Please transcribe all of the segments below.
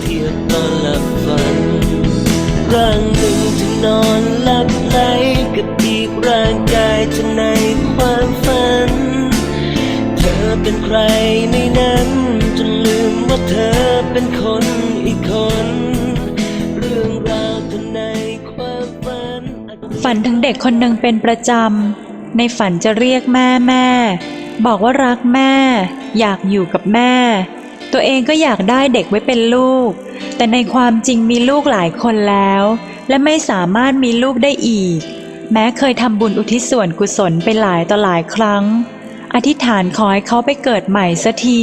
เทียบตอนหลับฝันร่างหนึ่งที่นอนหลับไหลกับอีกร่างกายที่ในความฝัน เธอเป็นใครในนั้นจนลืมว่าเธอเป็นคนอีกคน เรื่องราวเธอในความฝัน ฝันถึงเด็กคนหนึ่งเป็นประจำ ในฝันจะเรียกแม่แม่ บอกว่ารักแม่ อยากอยู่กับแม่ ตัวเองก็อยากได้เด็กไว้เป็นลูก แต่ในความจริงมีลูกหลายคนแล้ว และไม่สามารถมีลูกได้อีก แม้เคยทำบุญอุทิศส่วนกุศลไปหลายต่อหลายครั้ง อธิษฐานขอให้เขาไปเกิดใหม่สักที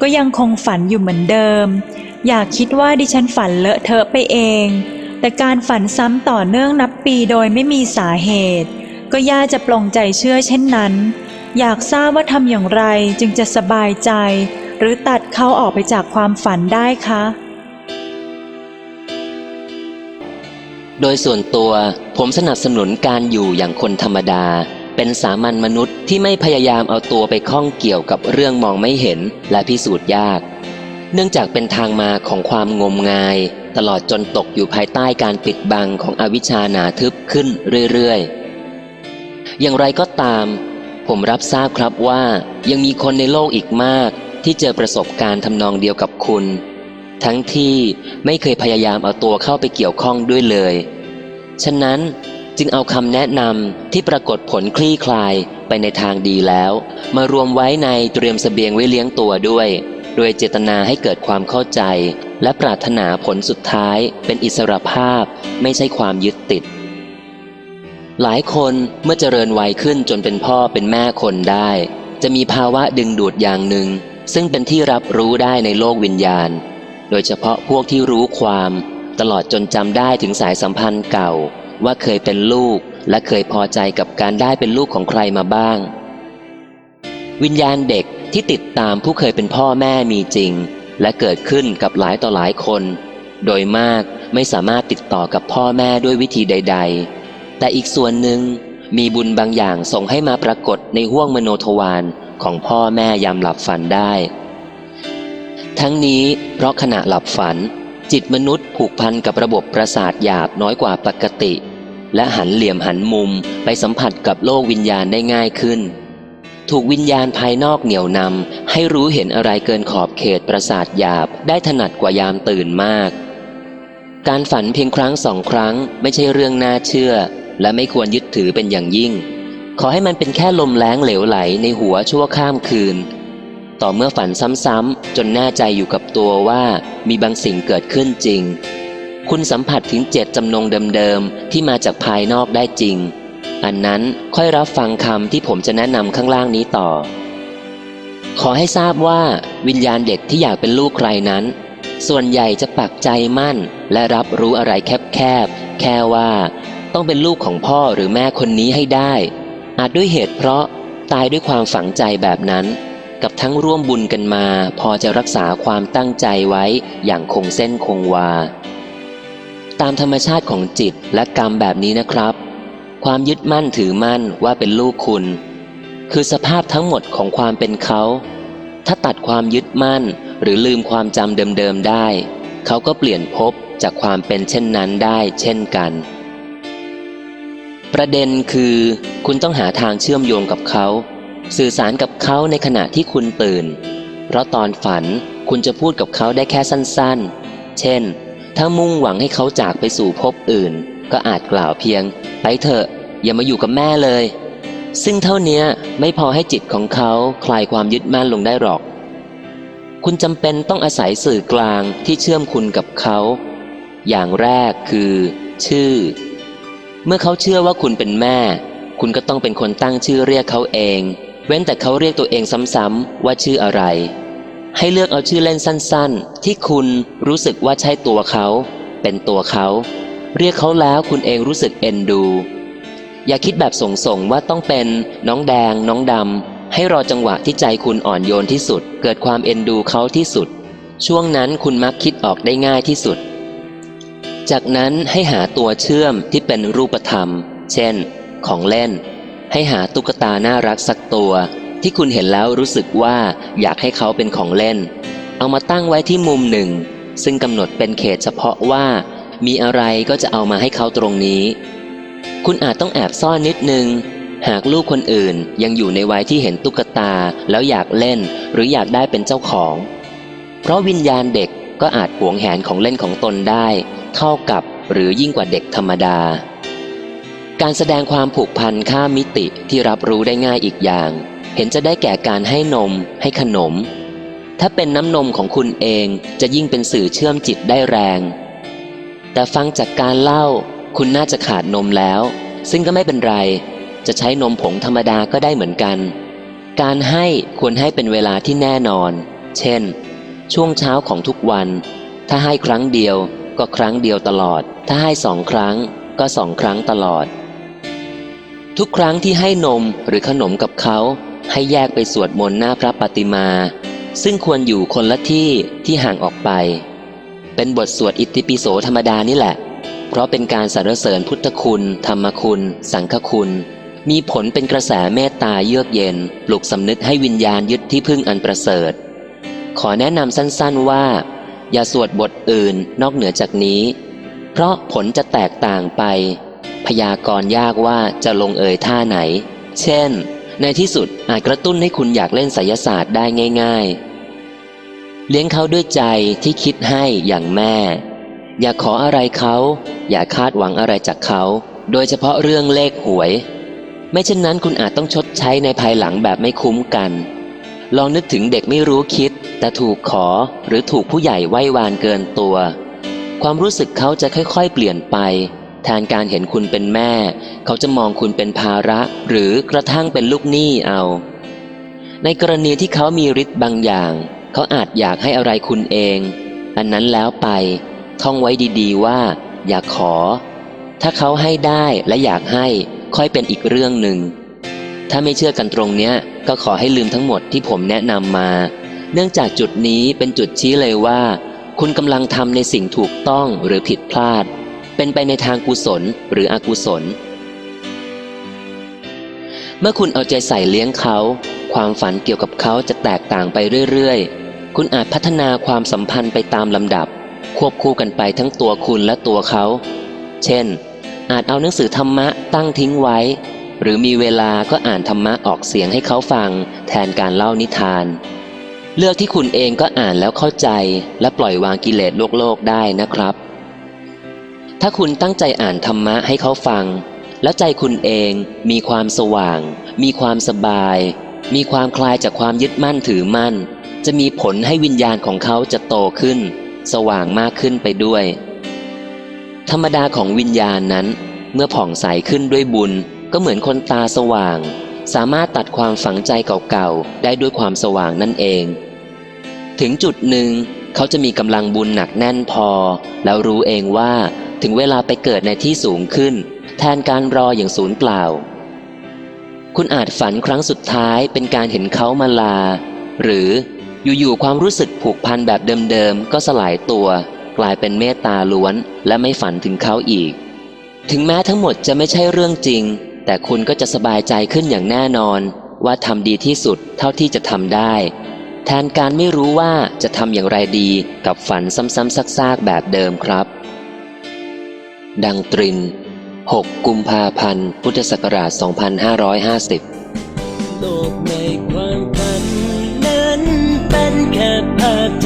ก็ยังคงฝันอยู่เหมือนเดิม อยากคิดว่าดิฉันฝันเลอะเทอะไปเอง แต่การฝันซ้ำต่อเนื่องนับปีโดยไม่มีสาเหตุ ก็ย่าจะปลงใจเชื่อเช่นนั้น อยากทราบว่าทำอย่างไรจึงจะสบายใจ หรือตัดเขาออกไปจากความฝันได้คะ โดยส่วนตัวผมสนับสนุนการอยู่อย่างคนธรรมดา เป็นสามัญมนุษย์ที่ไม่พยายามเอาตัวไปข้องเกี่ยวกับเรื่องมองไม่เห็นและพิสูจน์ยาก เนื่องจากเป็นทางมาของความงมงาย ตลอดจนตกอยู่ภายใต้การปิดบังของอวิชชาหนาทึบขึ้นเรื่อยๆ อย่างไรก็ตามผมรับทราบครับว่ายังมีคนในโลกอีกมาก ที่เจอประสบการณ์ทำนองเดียวกับคุณ ทั้งที่ไม่เคยพยายามเอาตัวเข้าไปเกี่ยวข้องด้วยเลย ฉะนั้นจึงเอาคำแนะนำที่ปรากฏผลคลี่คลายไปในทางดีแล้ว มารวมไว้ในเตรียมเสบียงไว้เลี้ยงตัวด้วย โดยเจตนาให้เกิดความเข้าใจ และปรารถนาผลสุดท้ายเป็นอิสรภาพไม่ใช่ความยึดติด หลายคนเมื่อเจริญวัยขึ้นจนเป็นพ่อเป็นแม่คนได้ จะมีภาวะดึงดูดอย่างหนึ่ง ซึ่งเป็นที่รับรู้ได้ในโลกวิญญาณ โดยเฉพาะพวกที่รู้ความ ตลอดจนจำได้ถึงสายสัมพันธ์เก่า ว่าเคยเป็นลูกและเคยพอใจกับการได้เป็นลูกของใครมาบ้าง วิญญาณเด็กที่ติดตามผู้เคยเป็นพ่อแม่มีจริง และเกิดขึ้นกับหลายต่อหลายคน โดยมากไม่สามารถติดต่อกับพ่อแม่ด้วยวิธีใด ๆ แต่อีกส่วนหนึ่งมีบุญบางอย่างส่งให้มาปรากฏในห้วงมโนทวาร ของพ่อแม่ยามหลับฝันได้ ทั้งนี้เพราะขณะหลับฝัน จิตมนุษย์ผูกพันกับระบบประสาทหยาบน้อยกว่าปกติ และหันเหลี่ยมหันมุมไปสัมผัสกับโลกวิญญาณได้ง่ายขึ้น ถูกวิญญาณภายนอกเหนี่ยวนำให้รู้เห็นอะไรเกินขอบเขตประสาทหยาบได้ถนัดกว่ายามตื่นมากการฝันเพียงครั้งสองครั้งไม่ใช่เรื่องน่าเชื่อ และไม่ควรยึดถือเป็นอย่างยิ่ง ขอให้มันเป็นแค่ลมแรงเหลวไหลในหัวชั่วข้ามคืน ต่อเมื่อฝันซ้ำๆจนแน่ใจอยู่กับตัวว่ามีบางสิ่งเกิดขึ้นจริง คุณสัมผัสถึงเจตจำนงเดิมๆที่มาจากภายนอกได้จริง อันนั้นค่อยรับฟังคำที่ผมจะแนะนำข้างล่างนี้ต่อ ขอให้ทราบว่าวิญญาณเด็กที่อยากเป็นลูกใครนั้น ส่วนใหญ่จะปักใจมั่น และรับรู้อะไรแคบๆแค่ว่า ต้องเป็นลูกของพ่อหรือแม่คนนี้ให้ได้ อาจด้วยเหตุเพราะตายด้วยความฝังใจแบบนั้น กับทั้งร่วมบุญกันมา พอจะรักษาความตั้งใจไว้อย่างคงเส้นคงวา ตามธรรมชาติของจิตและกรรมแบบนี้นะครับ ความยึดมั่นถือมั่นว่าเป็นลูกคุณ คือสภาพทั้งหมดของความเป็นเขา ถ้าตัดความยึดมั่นหรือลืมความจำเดิมๆได้ เขาก็เปลี่ยนภพจากความเป็นเช่นนั้นได้เช่นกัน ประเด็นคือ คุณต้องหาทางเชื่อมโยงกับเขา สื่อสารกับเขาในขณะที่คุณตื่น เพราะตอนฝันคุณจะพูดกับเขาได้แค่สั้นๆ เช่น ถ้ามุ่งหวังให้เขาจากไปสู่ภพอื่น ก็อาจกล่าวเพียง ไปเถอะ อย่ามาอยู่กับแม่เลย ซึ่งเท่านี้ไม่พอให้จิตของเขาคลายความยึดมั่นลงได้หรอก คุณจำเป็นต้องอาศัยสื่อกลางที่เชื่อมคุณกับเขา อย่างแรกคือ ชื่อ เมื่อเขาเชื่อว่าคุณเป็นแม่ คุณก็ต้องเป็นคนตั้งชื่อเรียกเขาเอง เว้นแต่เขาเรียกตัวเองซ้ำๆว่าชื่ออะไร ให้เลือกเอาชื่อเล่นสั้นๆ ที่คุณรู้สึกว่าใช่ตัวเขา เป็นตัวเขา เรียกเขาแล้วคุณเองรู้สึกเอ็นดู อย่าคิดแบบส่งๆว่าต้องเป็นน้องแดง น้องดำให้รอจังหวะที่ใจคุณอ่อนโยนที่สุด เกิดความเอ็นดูเขาที่สุด ช่วงนั้นคุณมักคิดออกได้ง่ายที่สุด จากนั้นให้หาตัวเชื่อมที่เป็นรูปธรรม เช่น ของเล่น ให้หาตุ๊กตาน่ารักสักตัว ที่คุณเห็นแล้วรู้สึกว่าอยากให้เขาเป็นของเล่น เอามาตั้งไว้ที่มุมหนึ่ง ซึ่งกำหนดเป็นเขตเฉพาะว่า มีอะไรก็จะเอามาให้เขาตรงนี้ คุณอาจต้องแอบซ่อนนิดนึง หากลูกคนอื่นยังอยู่ในวัยที่เห็นตุ๊กตาแล้วอยากเล่น หรืออยากได้เป็นเจ้าของ เพราะวิญญาณเด็กก็อาจหวงแหนของเล่นของตนได้ เท่ากับหรือยิ่งกว่าเด็กธรรมดา การแสดงความผูกพันข้ามมิติที่รับรู้ได้ง่ายอีกอย่าง เห็นจะได้แก่การให้นม ให้ขนม ถ้าเป็นน้ำนมของคุณเองจะยิ่งเป็นสื่อเชื่อมจิตได้แรง แต่ฟังจากการเล่า คุณน่าจะขาดนมแล้ว ซึ่งก็ไม่เป็นไร จะใช้นมผงธรรมดาก็ได้เหมือนกัน การให้ควรให้เป็นเวลาที่แน่นอน เช่น ช่วงเช้าของทุกวัน ถ้าให้ครั้งเดียว ก็ครั้งเดียวตลอด ถ้าให้สองครั้งก็สองครั้งตลอด ทุกครั้งที่ให้นมหรือขนมกับเขาให้แยกไปสวดมนต์หน้าพระปฏิมา ซึ่งควรอยู่คนละที่ที่ห่างออกไป เป็นบทสวดอิติปิโสธรรมดานี่แหละ เพราะเป็นการสรรเสริญพุทธคุณ ธรรมคุณ สังฆคุณ มีผลเป็นกระแสเมตตาเยือกเย็นปลุกสำนึกให้วิญญาณยึดที่พึ่งอันประเสริฐ ขอแนะนำสั้นๆว่า อย่าสวดบทอื่นนอกเหนือจากนี้ เพราะผลจะแตกต่างไป พยากรณ์ยากว่าจะลงเอยท่าไหน เช่น ในที่สุดอาจกระตุ้นให้คุณอยากเล่นไสยศาสตร์ได้ง่าย ๆ เลี้ยงเขาด้วยใจที่คิดให้อย่างแม่ อย่าขออะไรเขา อย่าคาดหวังอะไรจากเขา โดยเฉพาะเรื่องเลขหวย ไม่เช่นนั้นคุณอาจต้องชดใช้ในภายหลังแบบไม่คุ้มกัน ลองนึกถึงเด็กไม่รู้คิด แต่ถูกขอหรือถูกผู้ใหญ่ไหว้วานเกินตัว ความรู้สึกเขาจะค่อยๆ เปลี่ยนไป แทนการเห็นคุณเป็นแม่ เขาจะมองคุณเป็นภาระ หรือกระทั่งเป็นลูกหนี้เอา ในกรณีที่เขามีฤทธิ์บางอย่าง เขาอาจอยากให้อะไรคุณเอง อันนั้นแล้วไปท่องไว้ดีๆว่า อย่าขอ ถ้าเขาให้ได้และอยากให้ค่อยเป็นอีกเรื่องหนึ่งถ้าไม่เชื่อกันตรงเนี้ยก็ขอให้ลืมทั้งหมดที่ผมแนะนำมา เนื่องจากจุดนี้เป็นจุดชี้เลยว่า คุณกำลังทำในสิ่งถูกต้องหรือผิดพลาด เป็นไปในทางกุศลหรืออกุศล เมื่อคุณเอาใจใส่เลี้ยงเขา ความฝันเกี่ยวกับเขาจะแตกต่างไปเรื่อยๆ คุณอาจพัฒนาความสัมพันธ์ไปตามลำดับ ควบคู่กันไปทั้งตัวคุณและตัวเขา เช่น อาจเอาหนังสือธรรมะตั้งทิ้งไว้ หรือมีเวลาก็อ่านธรรมะออกเสียงให้เขาฟัง แทนการเล่านิทาน เลือกที่คุณเองก็อ่านแล้วเข้าใจ และปล่อยวางกิเลสโลกโลกได้นะครับ ถ้าคุณตั้งใจอ่านธรรมะให้เขาฟัง แล้วใจคุณเองมีความสว่าง มีความสบาย มีความคลายจากความยึดมั่นถือมั่น จะมีผลให้วิญญาณของเขาจะโตขึ้น สว่างมากขึ้นไปด้วย ธรรมดาของวิญญาณนั้น เมื่อผ่องใสขึ้นด้วยบุญ ก็เหมือนคนตาสว่าง สามารถตัดความฝังใจเก่าๆได้ด้วยความสว่างนั่นเอง ถึงจุดหนึ่ง เขาจะมีกำลังบุญหนักแน่นพอ แล้วรู้เองว่าถึงเวลาไปเกิดในที่สูงขึ้น แทนการรออย่างศูนย์เปล่า คุณอาจฝันครั้งสุดท้ายเป็นการเห็นเขามาลา หรืออยู่ๆความรู้สึกผูกพันแบบเดิมๆ ก็สลายตัว กลายเป็นเมตตาล้วน และไม่ฝันถึงเขาอีก ถึงแม้ทั้งหมดจะไม่ใช่เรื่องจริง แต่คุณก็จะสบายใจขึ้นอย่างแน่นอน ว่าทำดีที่สุดเท่าที่จะทำได้ แทนการไม่รู้ว่าจะทำอย่างไรดีกับฝันซ้ำๆซากๆแบบเดิมครับ ดังตริน 6 กุมภาพันธ์ พุทธศักราช 2550 โลกในความฝันนั้นเป็นแค่ภาพ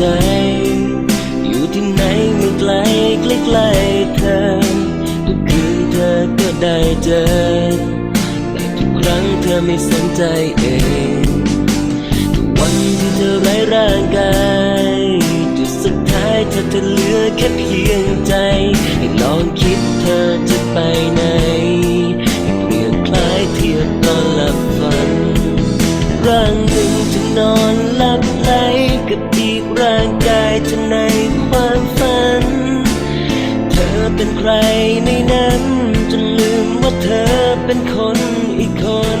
ใจ อยู่ที่ไหนไม่ไกลใกล้ๆเธอ ทุกคืนเธอก็ได้เจอ แต่ทุกครั้งเธอไม่สนใจเองทุกวันที่เธอไร้ร่างกายจุดสุดท้ายเธอจะเหลือแค่เพียงใจ ให้ลองคิดเธอจะไปไหนให้เปลี่ยนคล้ายเทียบตอนหลับฝันร่างหนึ่งจะนอนหลับไหลกับอีก ร่างกายเธอในความฝัน เธอเป็นใครในนั้นจนลืมว่าเธอเป็นคนอีกคน